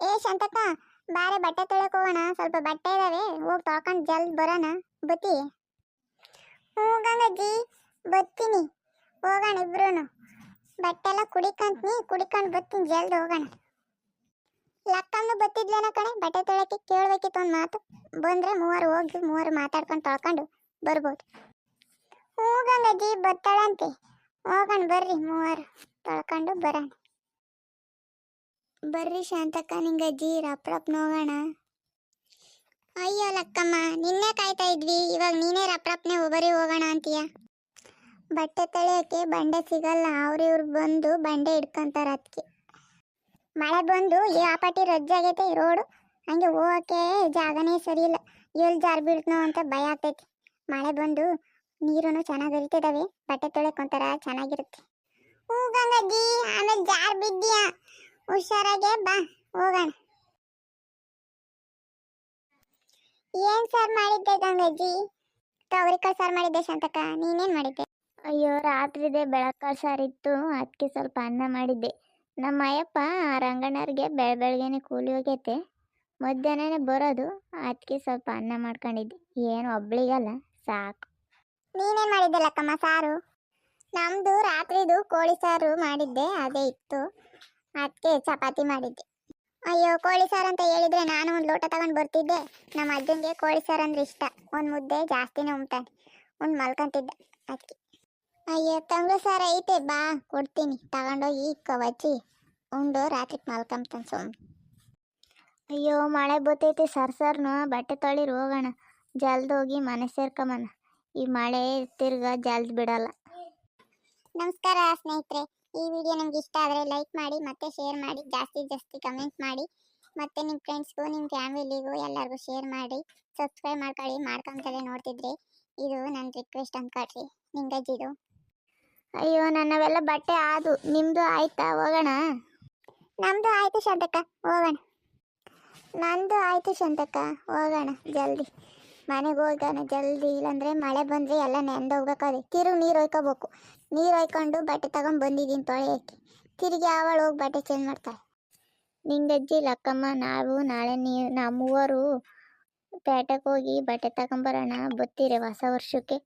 ಏ ಶಾಂತಕ್ಕ ಬಾರೆ ಬಟ್ಟೆ ತೊಳಕ್ ಹೋಗೋಣ. ಸ್ವಲ್ಪ ಬಟ್ಟೆ ಇದಾವೆ. ಹೋಗಿ ತೊಳ್ಕೊಂಡು ಜಲ್ದಿ ಬರೋಣ. ಬತ್ತಿ? ಹ್ಞೂ ಗಂಗಜ್ಜಿ ಬತ್ತೀನಿ. ಹೋಗೋಣ ಇಬ್ರು ಬಟ್ಟೆ ಎಲ್ಲ ಕುಡಿಕಂತ್ನಿ, ಕುಡಿಕೊಂಡು ಬರ್ತೀನಿ ಜಲ್ದಿ ಹೋಗೋಣ. ಲಕ್ಕನ್ನು ಬತ್ತಿದ್ಲೇನ ಕಣೆ? ಬಟ್ಟೆ ತೊಳಕ್ಕೆ ಕೇಳಬೇಕಿತ್ತು ಒಂದು ಮಾತು. ಬಂದರೆ ಮೂವರು ಹೋಗಿ ಮೂವರು ಮಾತಾಡ್ಕೊಂಡು ತೊಳ್ಕೊಂಡು ಬರ್ಬೋದು. ಹ್ಞೂ ಗಂಗಜ್ಜಿ ಬತ್ತಾಳಂತೆ. ಹೋಗೋಣ ಬರ್ರಿ ಮೂವರು ತೊಳ್ಕೊಂಡು ಬರೋಣ. ಬರ್ರಿ ಶಾಂತಕ್ಕ ನಿಂಗಜ್ಜಿ ರಪ್ ರಪ್ ಹೋಗೋಣ. ಅಯ್ಯೋ ಲಕ್ಕಮ್ಮ, ನಿನ್ನೆ ಕಾಯ್ತಾ ಇದ್ವಿ, ಇವಾಗ ನೀನೇ ರಪ್ ರಪ್ನೆ ಒಬ್ಬರಿ ಹೋಗೋಣ ಅಂತೀಯ? ಬಟ್ಟೆ ತೊಳೆಯೋಕ್ಕೆ ಬಂಡೆ ಸಿಗಲ್ಲ, ಅವ್ರು ಇವ್ರು ಬಂದು ಬಂಡೆ ಹಿಡ್ಕೊಂತಾರೆ ಅದಕ್ಕೆ ಮಳೆ ಬಂದು ಯಾಪಾಟಿ ರಜ್ಜಾಗೈತೆ ಈ ರೋಡು, ಹಂಗೆ ಹೋಗೋಕೆ ಜಾಗನೇ ಸರಿ ಇಲ್ಲ ಎಲ್ಲಿ ಜಾರ್ ಬೀಳ್ತನೋ ಅಂತ ಭಯ ಆಗ್ತೈತಿ. ಮಳೆ ಬಂದು ನೀರು ಚೆನ್ನಾಗಿ ಹರಿತಿದ್ದಾವೆ ಬಟ್ಟೆ ತೊಳೆಕೊಂತಾರ, ಚೆನ್ನಾಗಿರುತ್ತೆ. ಹ್ಞೂ ಗಂಗಜ್ಜಿ, ಆಮೇಲೆ ಜಾರ್ ಬಿದ್ದೀಯಾ? ಹುಷಾರಾಗೆ ಬಾ ಹೋಗೋಣ. ಏನ್ ಸರ್ ಮಾಡಿದ್ದೆ ಗಂಗಜ್ಜಿ? ತೊಗರಿಕಾಳು ಸಾರು ಮಾಡಿದ್ದೆ ಶಾಂತಕ್ಕ ನೀನೇನ್ ಮಾಡಿದ್ದೆ? ಅಯ್ಯೋ ರಾತ್ರಿದೆ ಬೆಳಕಾಳು ಸಾರಿತ್ತು ಅದಕ್ಕೆ ಸ್ವಲ್ಪ ಅನ್ನ ಮಾಡಿದ್ದೆ. ನಮ್ಮ ಅಯ್ಯಪ್ಪ ಆ ರಂಗಣ್ಣವ್ರಿಗೆ ಬೆಳ ಬೆಳಗ್ಗೆನೆ ಕೂಲಿ ಹೋಗೈತೆ. ಮಧ್ಯಾಹ್ನನೇ ಬರೋದು ಅದಕ್ಕೆ ಸ್ವಲ್ಪ ಅನ್ನ ಮಾಡ್ಕೊಂಡಿದ್ದೆ. ಏನು ಒಬ್ಳಿಗಲ್ಲ ಸಾಕು. ನೀನೇನ್ ಮಾಡಿದ್ದೆ ಲಕ್ಕಮ್ಮ ಸಾರು? ನಮ್ದು ರಾತ್ರಿದು ಕೋಳಿ ಸಾರು ಮಾಡಿದ್ದೆ ಅದೇ ಇತ್ತು. ಅದಕ್ಕೆ ಚಪಾತಿ ಮಾಡಿದ್ದೆ. ಅಯ್ಯೋ, ಕೋಳಿ ಸಾರು ಅಂತ ಹೇಳಿದ್ರೆ ನಾನು ಒಂದು ಲೋಟ ತಗೊಂಡು ಬರ್ತಿದ್ದೆ. ನಮ್ಮ ಅಜ್ಜಂಗೆ ಕೋಳಿ ಸಾರು ಅಂದ್ರೆ ಇಷ್ಟ. ಒಂದು ಮುದ್ದೆ ಜಾಸ್ತಿನೇ ಉಂಟಾನೆ. ಒಂದು ಮಲ್ಕೊಂತಿದ್ದೆ ಅದಕ್ಕೆ ಅಯ್ಯೋ, ತಂಗ್ಳು ಸಾರು ಐತೆ, ಬಾ, ಕೊಡ್ತೀನಿ. ತಗೊಂಡೋಗಿ ಕವಚಿ ಉಂಡು ರಾತ್ರಿ ಮಲ್ಕೊಂತಾನೆ ಸೋಮ್ ಅಯ್ಯೋ, ಮಳೆ ಬತ್ತೈತೆ ಸರ್ ಸರ್ನು. ಬಟ್ಟೆ ತೊಳಿರು ಹೋಗೋಣ. ಜಲ್ದಿ ಹೋಗಿ ಮನೆ ಸೇರ್ಕೊಂಬನ ಈ ಮಳೆ ತಿರ್ಗ ಜಲ್ದಿ ಬಿಡಲ್ಲ. ನಮಸ್ಕಾರ ಸ್ನೇಹಿತರೆ. ಈ ವಿಡಿಯೋ ನಿಮ್ಗೆ ಇಷ್ಟ ಆದರೆ ಲೈಕ್ ಮಾಡಿ, ಮತ್ತೆ ಶೇರ್ ಮಾಡಿ, ಜಾಸ್ತಿ ಜಾಸ್ತಿ ಕಮೆಂಟ್ ಮಾಡಿ, ಮತ್ತೆ ನಿಮ್ಮ ಫ್ರೆಂಡ್ಸ್ಗೂ ನಿಮ್ಮ ಫ್ಯಾಮಿಲಿಗೂ ಎಲ್ಲರಿಗೂ ಶೇರ್ ಮಾಡಿ ಸಬ್ಸ್ಕ್ರೈಬ್ ಮಾಡ್ಕೊಳ್ಳಿ. ಮಾಡ್ಕೊಂತಲೇ ನೋಡ್ತಿದ್ರಿ ಇದು ನನ್ನ ರಿಕ್ವೆಸ್ಟ್ ಅಂದ್ಕೊಳ್ರಿ ನಿಂಗಜ್ಜಿದು ಅಯ್ಯೋ, ನನ್ನವೆಲ್ಲ ಬಟ್ಟೆ ಆದು. ನಿಮ್ಮದು ಆಯ್ತಾ? ಹೋಗೋಣ? ನಮ್ಮದು ಆಯಿತು ಶಾಂತಕ್ಕ. ಹೋಗೋಣ. ನಂದು ಆಯಿತು ಶಾಂತಕ್ಕ. ಹೋಗೋಣ, ಜಲ್ದಿ. ಮನೆಗೆ ಹೋಗೋಣ ಜಲ್ದಿ, ಇಲ್ಲಾಂದ್ರೆ ಮಳೆ ಬಂದರೆ ಎಲ್ಲ ನೆಂದೋಗ್ಬೇಕಾದ್ರೆ ತಿರುಗಿ ನೀರು ಒಯ್ಕೋಬೇಕು ನೀರು ಒಯ್ಕೊಂಡು ಬಟ್ಟೆ ತಗೊಂಡು ಬಂದಿದ್ದೀನಿ ತೊಳೆಯೋಕ್ಕೆ ತಿರುಗಿ ಅವಳು ಹೋಗಿ ಬಟ್ಟೆ ಚೇಂಜ್ ಮಾಡ್ತಾಳೆ. ನಿಂಗಜ್ಜಿ ಲಕ್ಕಮ್ಮ, ನಾವು ನಾಳೆ ನೀ ನಾವು ಮೂವರು ಪೇಟೆಗೆ ಹೋಗಿ ಬಟ್ಟೆ ತಗೊಂಬರೋಣ ಬತ್ತೀರಿ ಹೊಸ ವರ್ಷಕ್ಕೆ.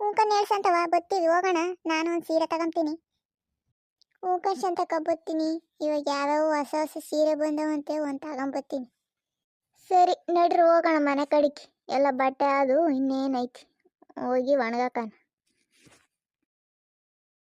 ಹೂಕನ್ ಹೇಳ್ಸಂತವ ಬತ್ತೀವಿ ಹೋಗೋಣ, ನಾನು ಒಂದು ಸೀರೆ ತಗೊಂತೀನಿ. ಹೂಕನ್ ಶಾಂತಕ್ಕ ಬತ್ತೀನಿ, ಇವಾಗ ಯಾವ್ಯಾವ ಹೊಸ ಹೊಸ ಸೀರೆ ಬಂದವಂತೆ ಒಂದು ತಗೊಂಬತ್ತೀನಿ. ಸರಿ ನಡ್ರಿ ಹೋಗೋಣ ಮನೆ ಕಡೆಗೆ ಎಲ್ಲ ಬಟ್ಟೆ ಅದು ಇನ್ನೇನೈತಿ. ಹೋಗಿ ಒಣಗಾಕಣ.